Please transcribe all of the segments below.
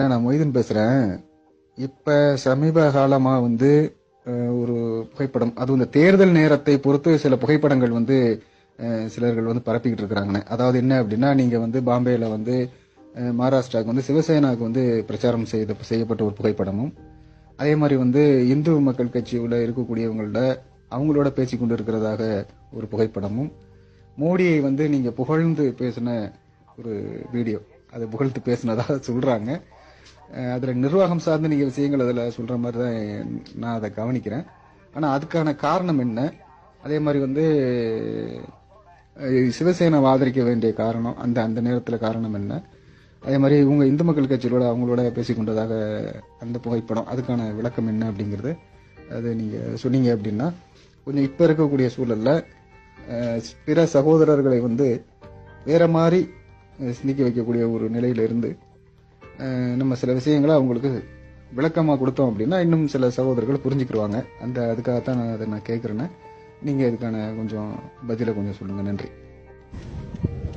என்ன நான் மொய்தீன் பேசுகிறேன் இப்போ சமீப காலமாக வந்து ஒரு புகைப்படம் அது இந்த தேர்தல் நேரத்தை பொறுத்து சில புகைப்படங்கள் வந்து சிலர்கள் வந்து பரப்பிக்கிட்டு இருக்கிறாங்கண்ணே அதாவது என்ன அப்படின்னா நீங்கள் வந்து பாம்பேயில் வந்து மகாராஷ்டிராவுக்கு வந்து சிவசேனாவுக்கு வந்து பிரச்சாரம் செய்த செய்யப்பட்ட ஒரு புகைப்படமும் அதே மாதிரி வந்து இந்து மக்கள் கட்சியில் இருக்கக்கூடியவங்களோட அவங்களோட பேசி கொண்டு இருக்கிறதாக ஒரு புகைப்படமும் மோடியை வந்து நீங்கள் புகழ்ந்து பேசின ஒரு வீடியோ அதை புகழ்ந்து பேசினதாக சொல்கிறாங்க அதில் நிர்வாகம் சார்ந்து நீங்கள் விஷயங்கள் அதில் சொல்கிற மாதிரி தான் நான் அதை கவனிக்கிறேன். ஆனால் அதுக்கான காரணம் என்ன? அதே மாதிரி வந்து சிவசேனாவை ஆதரிக்க வேண்டிய காரணம் அந்த அந்த நேரத்தில் காரணம் என்ன? அதே மாதிரி இவங்க இந்து மக்கள் கட்சியோட அவங்களோட பேசிக்கொண்டதாக அந்த புகைப்படம் அதுக்கான விளக்கம் என்ன அப்படிங்கிறது அது நீங்கள் சொன்னீங்க அப்படின்னா கொஞ்சம் இப்போ இருக்கக்கூடிய சூழலில் பிற சகோதரர்களை வந்து வேற மாதிரி சிந்திக்க வைக்கக்கூடிய ஒரு நிலையிலிருந்து இருந்து நம்ம சில விஷயங்களை அவங்களுக்கு விளக்கமாக கொடுத்தோம் அப்படின்னா இன்னும் சில சகோதரர்கள் புரிஞ்சுக்கிடுவாங்க அந்த அதுக்காகத்தான் நான் அதை நான் கேட்குறேன்னு. நீங்கள் இதுக்கான கொஞ்சம் பதிலை கொஞ்சம் சொல்லுங்கள் நன்றி.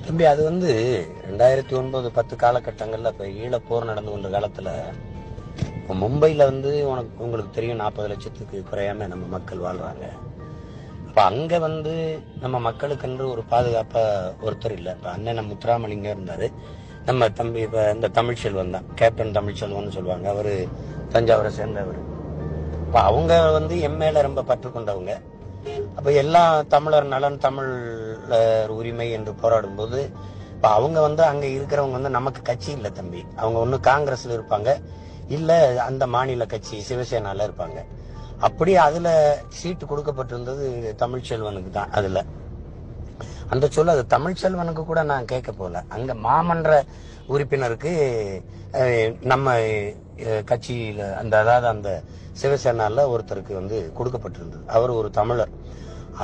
தம்பி அது வந்து ரெண்டாயிரத்தி ஒன்பது பத்து காலகட்டங்களில் இப்போ ஈழப்போர் நடந்து கொண்ட காலத்தில் இப்போ மும்பையில் வந்து உனக்கு உங்களுக்கு தெரியும் நாற்பது லட்சத்துக்கு குறையாம நம்ம மக்கள் வாழ்கிறாங்க இப்போ அங்கே வந்து நம்ம மக்களுக்கென்று ஒரு பாதுகாப்பாக ஒருத்தர் இல்லை. இப்போ அண்ணன் முத்துராமலிங்கம் இருந்தார். நம்ம தம்பி இப்போ இந்த தமிழ்ச்செல்வன் தான். கேப்டன் தமிழ்ச்செல்வன் சொல்லுவாங்க. அவர் தஞ்சாவூரை சேர்ந்தவர். இப்போ அவங்க வந்து எம் மேலே ரொம்ப பற்று கொண்டவங்க. அப்போ எல்லா தமிழர் நலன் தமிழர் உரிமை என்று போராடும் போது அவங்க வந்து அங்கே இருக்கிறவங்க வந்து நமக்கு கட்சி இல்லை தம்பி. அவங்க ஒன்று காங்கிரஸில் இருப்பாங்க. இல்லை அந்த மாநில கட்சி சிவசேனால இருப்பாங்க. அப்படி அதில் சீட்டு கொடுக்கப்பட்டிருந்தது தமிழ்ச்செல்வனுக்கு தான் அதில். அந்த சொல்ல அது தமிழ்ச்செல்வனுக்கு கூட நான் கேட்க போல அங்க மாமன்ற உறுப்பினருக்கு நம்ம கட்சியில் கட்சியில அந்த அதாவது அந்த சிவசேனால ஒருத்தருக்கு வந்து கொடுக்கப்பட்டிருந்தது. அவர் ஒரு தமிழர்.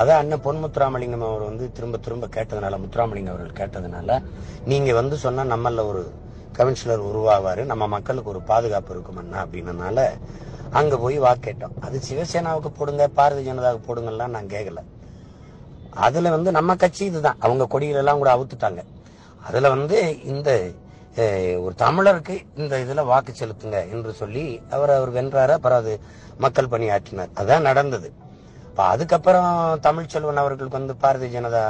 அதை அண்ணன் பொன் முத்துராமலிங்கம் அவர் வந்து திரும்ப திரும்ப கேட்டதுனால முத்துராமலிங்கம் அவர்கள் கேட்டதுனால நீங்க வந்து சொன்னா நம்மள ஒரு கவுன்சிலர் உருவாவாரு நம்ம மக்களுக்கு ஒரு பாதுகாப்பு இருக்கும் அண்ணா அப்படின்னனால அங்க போய் வாக்கேட்டோம். அது சிவசேனாவுக்கு போடுங்க பாரதிய ஜனதாவுக்கு போடுங்கலாம் நான் கேட்கல. அதுல வந்து நம்ம கட்சி இதுதான். அவங்க கொடிகள் எல்லாம் கூட அவுத்துட்டாங்க. அதுல வந்து இந்த ஒரு தமிழருக்கு இந்த இதுல வாக்கு செலுத்துங்க என்று சொல்லி அவர் அவர் வென்றாரு? அப்புறம் அது மக்கள் பணியாற்றினார் அதான் நடந்தது. இப்ப அதுக்கப்புறம் தமிழ்ச்செல்வன் அவர்களுக்கு வந்து பாரதிய ஜனதா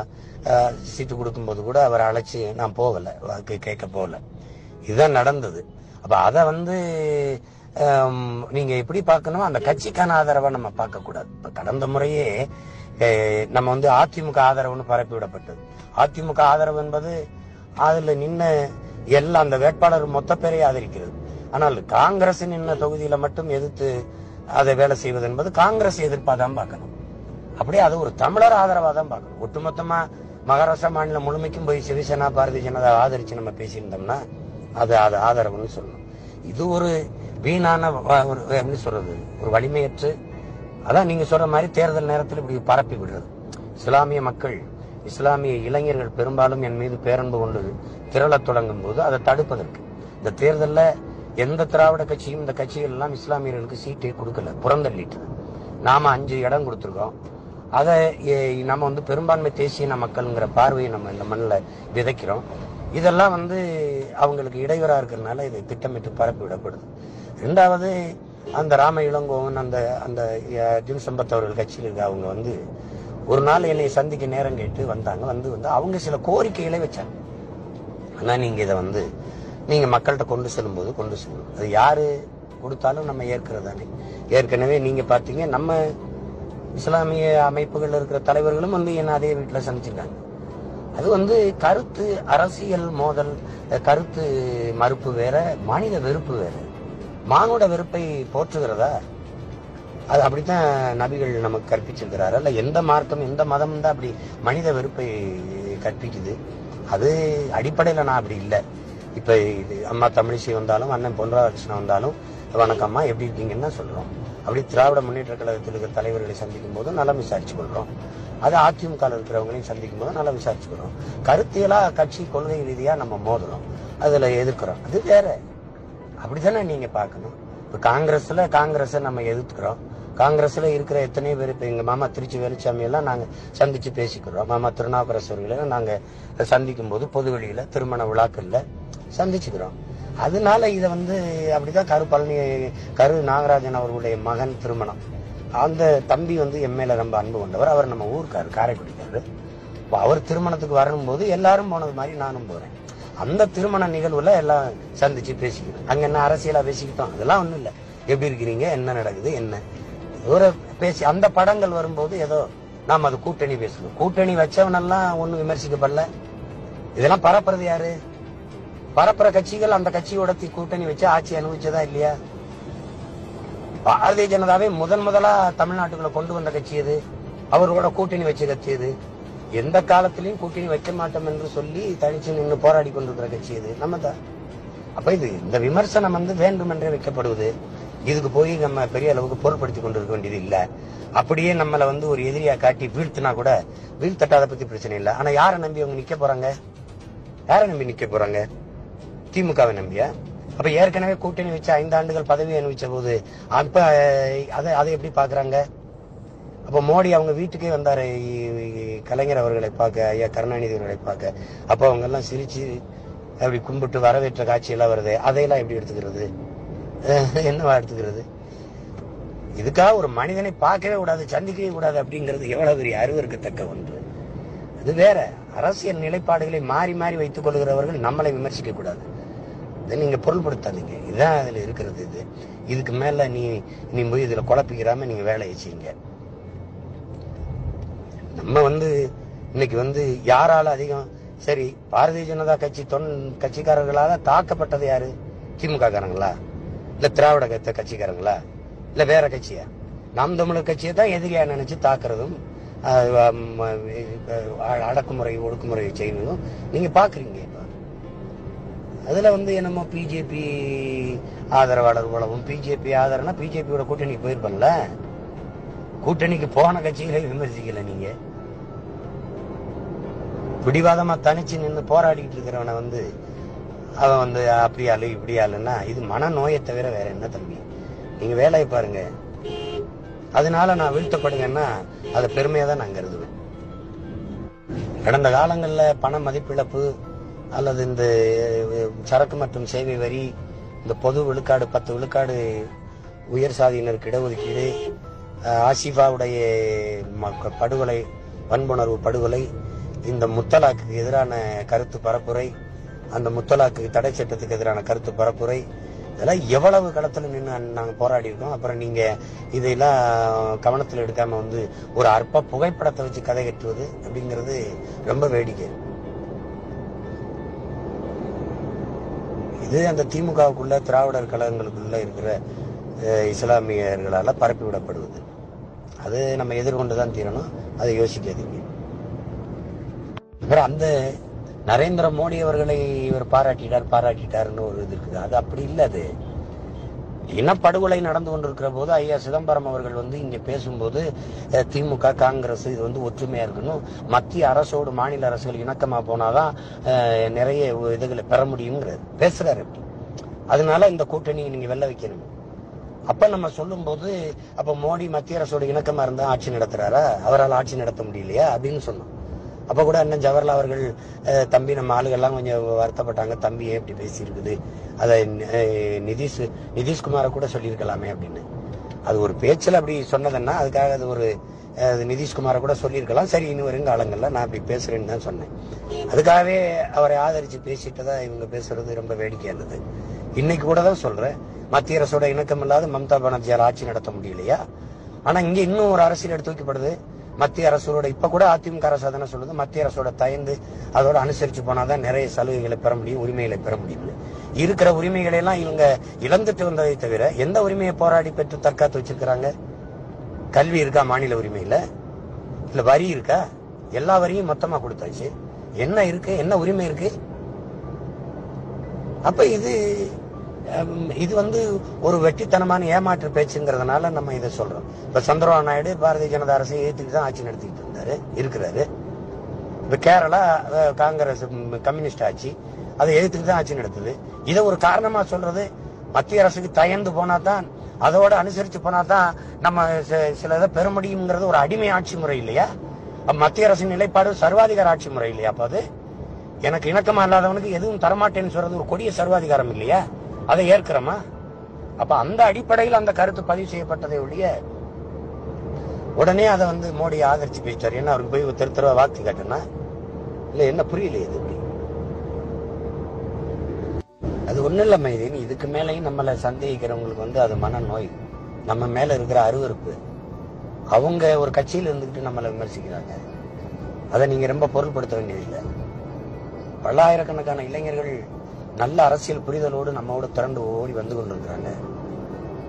சீட்டு கொடுக்கும்போது கூட அவர் அழைச்சி நான் போகல. வாக்கு கேட்க போகல. இதுதான் நடந்தது. அப்ப அத வந்து நீங்க எப்படி பார்க்கணும் அந்த கட்சிக்கான ஆதரவை நம்ம பார்க்க கூடாது இப்ப கடந்த முறையே நம்ம வந்து அதிமுக ஆதரவுன்னு பரப்பி விடப்பட்டது. அதிமுக ஆதரவு என்பது அதுல நின்ன எல்லா அந்த வேட்பாளர் மொத்த பேரையும் ஆதரிக்கிறது. ஆனால் காங்கிரஸ் நின்ன தொகுதியில மட்டும் எதிர்த்து அதை வேலை செய்வது என்பது காங்கிரஸ் எதிர்ப்பா தான் பார்க்கணும். அப்படியே அது ஒரு தமிழர் ஆதரவா தான் பார்க்கணும். ஒட்டுமொத்தமா மகாராஷ்டிரா மாநிலம் முழுமைக்கும் போய் சிவசேனா பாரதிய ஜனதா ஆதரிச்சு நம்ம பேசியிருந்தோம்னா அது அது ஆதரவுன்னு சொல்லணும். இது ஒரு வீணான ஒரு எப்படி சொல்றது? ஒரு வலிமையற்று அதான் நீங்க சொல்ற மாதிரி தேர்தல் நேரத்தில் இப்படி பரப்பி விடுறது. இஸ்லாமிய மக்கள் இஸ்லாமிய இளைஞர்கள் பெரும்பாலும் என் மீது பேரன்பு கொண்டு திரளத் தொடங்கும் போது அதை தடுப்பதற்கு. இந்த தேர்தலில் எந்த திராவிட கட்சியும் இந்த கட்சிகள் எல்லாம் இஸ்லாமியர்களுக்கு சீட்டே கொடுக்கல புறந்தள்ளிட்டு நாம அஞ்சு இடம் கொடுத்துருக்கோம். அதை நம்ம வந்து பெரும்பான்மை தேசிய மக்கள்ங்கிற பார்வையை நம்ம இந்த மண்ணில் விதைக்கிறோம். இதெல்லாம் வந்து அவங்களுக்கு இடையூறா இருக்கிறதுனால இதை திட்டமிட்டு பரப்பி விடப்படுது. ரெண்டாவது அந்த ராம இளங்கோவன் அந்த அந்த அஹ், சம்பத் அவர்கள் கட்சியில் இருக்க அவங்க வந்து ஒரு நாள் என்னை சந்திக்க நேரம் கேட்டு வந்தாங்க. வந்து வந்து அவங்க சில கோரிக்கைகளை வச்சாங்க. ஆனால் நீங்கள் இதை வந்து நீங்கள் மக்கள்கிட்ட கொண்டு செல்லும்போது கொண்டு செல்லணும் அது யார் கொடுத்தாலும் நம்ம ஏற்கிறது தானே. ஏற்கனவே நீங்கள் பார்த்தீங்க நம்ம இஸ்லாமிய அமைப்புகள் இருக்கிற தலைவர்களும் வந்து என்ன அதே வீட்டில் சந்திச்சிருக்காங்க. அது வந்து கருத்து அரசியல் மோதல் கருத்து மறுப்பு வேற மனித வெறுப்பு வேறு. மானுட வெறுப்பை போற்றுகிறதா? அது அப்படித்தான் நபிகள் நமக்கு கற்பிச்சிருக்கிறாரு. அல்ல எந்த மார்க்கம் எந்த மதம் தான் அப்படி மனித வெறுப்பை கற்பிக்குது? அது அடிப்படையில் நான் அப்படி இல்லை. இப்போ இது அம்மா தமிழிசை வந்தாலும் அண்ணன் பொன்ராதாகிருஷ்ணன் வந்தாலும் வணக்கம்மா எப்படி இருக்கீங்கன்னு தான் சொல்கிறோம் அப்படி திராவிட முன்னேற்ற கழகத்தில் இருக்கிற தலைவர்களை சந்திக்கும் போது நல்லா விசாரிச்சு கொள்கிறோம் அது அதிமுகவில் இருக்கிறவங்களையும் சந்திக்கும் போது நல்லா விசாரிச்சுக்கிறோம் கருத்தியலாக கட்சி கொள்கை ரீதியாக நம்ம மோதுறோம். அதில் எதிர்க்கிறோம். அது வேற. அப்படித்தானே நீங்க பார்க்கணும்? இப்ப காங்கிரஸ்ல காங்கிரஸை நம்ம எதிர்க்கிறோம். காங்கிரஸ்ல இருக்கிற எத்தனையோ பேர் இப்ப எங்க மாமா திருச்சி வேலுச்சாமி எல்லாம் நாங்க சந்திச்சு பேசிக்கிறோம். மாமா திருநாவுக்கரசு அவர்களை நாங்க சந்திக்கும் போது பொது வெளியில திருமண விழாக்கள்ல சந்திச்சுக்கிறோம். அதனால இதை வந்து அப்படிதான் கரு பழனி கரு நாகராஜன் அவர்களுடைய மகன் திருமணம். அந்த தம்பி வந்து எம்எல்ஏ ரொம்ப அன்பு கொண்டவர். அவர் நம்ம ஊருக்காரு காரைக்குடிக்காரு அவர் திருமணத்துக்கு வரும்போது எல்லாரும் போனது மாதிரி நானும் போறேன். அந்த திருமண நிகழ்வுல எல்லாம் சந்திச்சு பேசிக்கணும் அங்க என்ன அரசியலா பேசிக்கிட்டோம்? அதெல்லாம் ஒண்ணும் இல்ல. எப்படி இருக்கிறீங்க? என்ன நடக்குது? என்ன? ஒரு பேசி அந்த படங்கள் வரும்போது ஏதோ நாம் அது கூட்டணி பேசணும் கூட்டணி வச்சவனெல்லாம் ஒன்றும் விமர்சிக்கப்படல. இதெல்லாம் பரப்புறது யாரு? பரப்புற கட்சிகள் அந்த கட்சியோட தி- கூட்டணி வச்சு ஆட்சி அனுபவிச்சதா இல்லையா? பாரதிய ஜனதாவே முதன் முதலா தமிழ்நாட்டுக்குள்ள கொண்டு வந்த கட்சி எது? அவரோட கூட்டணி வச்ச கட்சி எது? எந்த காலத்திலையும் கூட்டணி வைக்க மாட்டோம் என்று சொல்லி தனிச்சு நின்று போராடி கொண்டிருக்கிற கட்சி இது. நம்ம தான் அப்ப இது இந்த விமர்சனம் வந்து வேண்டுமென்றே வைக்கப்படுவது. இதுக்கு போய் நம்ம பெரிய அளவுக்கு பொருட்படுத்தி கொண்டிருக்க வேண்டியது இல்ல. அப்படியே நம்மளை வந்து ஒரு எதிரியா காட்டி வீழ்த்தினா கூட வீழ்த்தட்டாத பத்தி பிரச்சனை இல்லை. ஆனா யாரை நம்பி அவங்க நிக்க போறாங்க? யாரை நம்பி நிக்க போறாங்க? திமுகவை நம்பியா? அப்ப ஏற்கனவே கூட்டணி வச்சு ஐந்து ஆண்டுகள் பதவி அனுபவிச்ச போது அப்ப அதை அதை எப்படி பாக்குறாங்க அப்போ மோடி அவங்க வீட்டுக்கே வந்தார். கலைஞர் அவர்களை பார்க்க ஐயா கருணாநிதி அவர்களை பார்க்க. அப்போ அவங்க எல்லாம் சிரிச்சு அப்படி கும்பிட்டு வரவேற்ற காட்சியெல்லாம் வருது. அதையெல்லாம் எப்படி எடுத்துக்கிறது? என்னவா எடுத்துக்கிறது? இதுக்காக ஒரு மனிதனை பார்க்கவே கூடாது சந்திக்கவே கூடாது அப்படிங்கிறது எவ்வளவு பெரிய அறிவிற்கத்தக்க ஒன்று. அது வேற. அரசியல் நிலைப்பாடுகளை மாறி மாறி வைத்துக் கொள்கிறவர்கள் நம்மளை விமர்சிக்க கூடாது. இதை நீங்க பொருள்படுத்தாதீங்க. இதுதான் அதுல இருக்கிறது இது. இதுக்கு மேல நீ நீ போய் இதுல குழப்பிக்கிறாம நீங்க வேலையை செய்யுங்க. நம்ம வந்து இன்னைக்கு வந்து யாரால அதிகம் சரி பாரதிய ஜனதா கட்சி தொன் கட்சிக்காரர்களால தாக்கப்பட்டது யாரு? திமுக காரங்களா இல்ல திராவிட கட்சிக்காரங்களா? இல்ல வேற கட்சியா? நாம் தமிழர் கட்சியை தான் எதிரியா நினைச்சு தாக்குறதும் அடக்குமுறை ஒடுக்குமுறை செய்யணும் நீங்க பாக்குறீங்க இப்ப. அதுல வந்து என்னமோ பிஜேபி ஆதரவாளர் உலகம் பிஜேபி ஆதரவுனா பிஜேபியோட கூட்டணிக்கு போயிருப்பல்ல கூட்டணிக்கு போன கட்சிகளை விமர்சிக்கல நீங்க. பிடிவாதமா தனிச்சு நின்று போராடிக்கிட்டு இருக்கிறவனை வந்து அவன் வந்து அப்படி ஆளு இப்படி ஆளுன்னா இது மனநோயை தவிர வேற என்ன தம்பி? நீங்க வேலையை பாருங்க. அதனால நான் வீழ்த்தப்படுங்கன்னா அதை பெருமையா தான் நான் கருதுவேன். கடந்த காலங்களில் பண மதிப்பிழப்பு அல்லது இந்த சரக்கு மற்றும் சேவை வரி இந்த பொது விழுக்காடு பத்து விழுக்காடு உயர் சாதியினருக்கு இடஒதுக்கீடு ஆசிஃபாவுடைய ம- படுகொலை வன்புணர்வு படுகொலை இந்த முத்தலாக்கு எதிரான கருத்து பரப்புரை அந்த முத்தலாக்கு தடை சட்டத்துக்கு எதிரான கருத்து பரப்புரை இதெல்லாம் எவ்வளவு களத்தில் நின்று நாங்கள் போராடி இருக்கோம் அப்புறம் நீங்கள் இதையெல்லாம் கவனத்தில் எடுக்காமல் வந்து ஒரு அற்ப புகைப்படத்தை வச்சு கதை கட்டுவது அப்படிங்கிறது ரொம்ப வேடிக்கை. இது அந்த திமுகவுக்குள்ள திராவிடர் கழகங்களுக்குள்ள இருக்கிற இஸ்லாமியர்களால் பரப்பிவிடப்படுவது. அது நம்ம எதிர்கொண்டுதான் தீரணும். அதை யோசிக்காதீங்க. அப்புறம் அந்த நரேந்திர மோடி அவர்களை இவர் பாராட்டிட்டார் பாராட்டிட்டாருன்னு ஒரு இது இருக்குது. அது அப்படி இல்லை அது. இனப்படுகொலை நடந்து கொண்டிருக்கிற போது ஐயா சிதம்பரம் அவர்கள் வந்து இங்கே பேசும்போது திமுக காங்கிரஸ் இது வந்து ஒற்றுமையாக இருக்கணும். மத்திய அரசோடு மாநில அரசுகள் இணக்கமாக போனாதான் நிறைய இதுகளை பெற முடியுங்கிறது பேசுறாரு அதனால இந்த கூட்டணியை நீங்கள் வெல்ல வைக்கணும். அப்ப நம்ம சொல்லும்போது அப்ப மோடி மத்திய அரசோட இணக்கமா இருந்தா ஆட்சி நடத்துறாரா? அவரால் ஆட்சி நடத்த முடியலையா? அப்படின்னு சொன்னோம். அப்ப கூட அண்ணன் ஜவஹர்லால் அவர்கள் தம்பி நம்ம ஆளுகள்லாம் கொஞ்சம் வருத்தப்பட்டாங்க. தம்பி ஏன் இப்படி பேசியிருக்குது. அதை நிதிஷ் நிதிஷ்குமாரை கூட சொல்லியிருக்கலாமே அப்படின்னு. அது ஒரு பேச்சில் அப்படி சொன்னதுன்னா அதுக்காக அது ஒரு அது நிதிஷ்குமாரை கூட சொல்லியிருக்கலாம். சரி இன்னும் வரும் காலங்களில் நான் அப்படி பேசுறேன்னு தான் சொன்னேன். அதுக்காகவே அவரை ஆதரிச்சு தான் இவங்க பேசுறது ரொம்ப வேடிக்கையானது. இருந்தது இன்னைக்கு கூட தான் சொல்றேன். மத்திய அரசோட இணக்கம் இல்லாத மம்தா பானர்ஜியால் ஆட்சி நடத்த முடியலையா? ஆனா இங்க இன்னும் ஒரு அரசியல் எடுத்து வைக்கப்படுது. மத்திய அரசோட இப்ப கூட அதிமுக அரசு தானே சொல்லுது மத்திய அரசோட தயந்து அதோட அனுசரிச்சு போனாதான் நிறைய சலுகைகளை பெற முடியும் உரிமைகளை பெற முடியும். இருக்கிற உரிமைகளை எல்லாம் இவங்க இழந்துட்டு வந்ததை தவிர எந்த உரிமையை போராடி பெற்று தற்காத்து வச்சிருக்கிறாங்க? கல்வி இருக்கா மாநில உரிமையில இல்ல வரி இருக்கா? எல்லா வரியும் மொத்தமா கொடுத்தாச்சு. என்ன இருக்கு? என்ன உரிமை இருக்கு? அப்ப இது இது வந்து ஒரு வெட்டித்தனமான ஏமாற்று பேச்சுங்கிறதுனால நம்ம இதை சொல்றோம். இப்ப சந்திரபாபு நாயுடு பாரதிய ஜனதா அரசை ஏத்துக்கிட்டு தான் ஆட்சி நடத்திட்டு இருந்தாரு இருக்கிறாரு. இப்ப கேரளா காங்கிரஸ் கம்யூனிஸ்ட் ஆட்சி அதை எதிர்த்துட்டு தான் ஆட்சி நடத்துது. இதை ஒரு காரணமா சொல்றது மத்திய அரசுக்கு தயந்து போனா தான் அதோட அனுசரிச்சு போனா தான் நம்ம சில இதை பெற முடியுங்கிறது ஒரு அடிமை ஆட்சி முறை இல்லையா? மத்திய அரசின் நிலைப்பாடு சர்வாதிகார ஆட்சி முறை இல்லையா அப்ப அது? எனக்கு இணக்கமா இல்லாதவனுக்கு எதுவும் தரமாட்டேன்னு சொல்றது ஒரு கொடிய சர்வாதிகாரம் இல்லையா? அதை ஏற்கிறோமா? அப்ப அந்த அடிப்படையில் அந்த கருத்து பதிவு செய்யப்பட்டதை ஒழிய உடனே அதை வந்து மோடி ஆதரிச்சு பேசிட்டார் என்ன அவருக்கு போய் தெரு தெருவா வாக்கு காட்டுனா இல்ல என்ன புரியலையே இது அது ஒண்ணும் இல்ல மைதீன். இதுக்கு மேலேயும் நம்மளை சந்தேகிக்கிறவங்களுக்கு வந்து அது மனநோய். நம்ம மேல இருக்கிற அருவருப்பு. அவங்க ஒரு கட்சியில இருந்துகிட்டு நம்மளை விமர்சிக்கிறாங்க. அதை நீங்க ரொம்ப பொருள்படுத்த வேண்டியதில்லை. பல்லாயிரக்கணக்கான இளைஞர்கள் நல்ல அரசியல் புரிதலோடு நம்மோட திரண்டு ஓடி வந்து கொண்டிருக்கிறாங்க.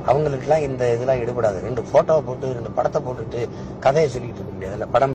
அவங்களுக்கெல்லாம் இந்த இதெல்லாம் ஈடுபடாது. ரெண்டு போட்டோவை போட்டு ரெண்டு படத்தை போட்டுட்டு கதையை சொல்லிட்டு இருக்க முடியாதுல்ல. படம்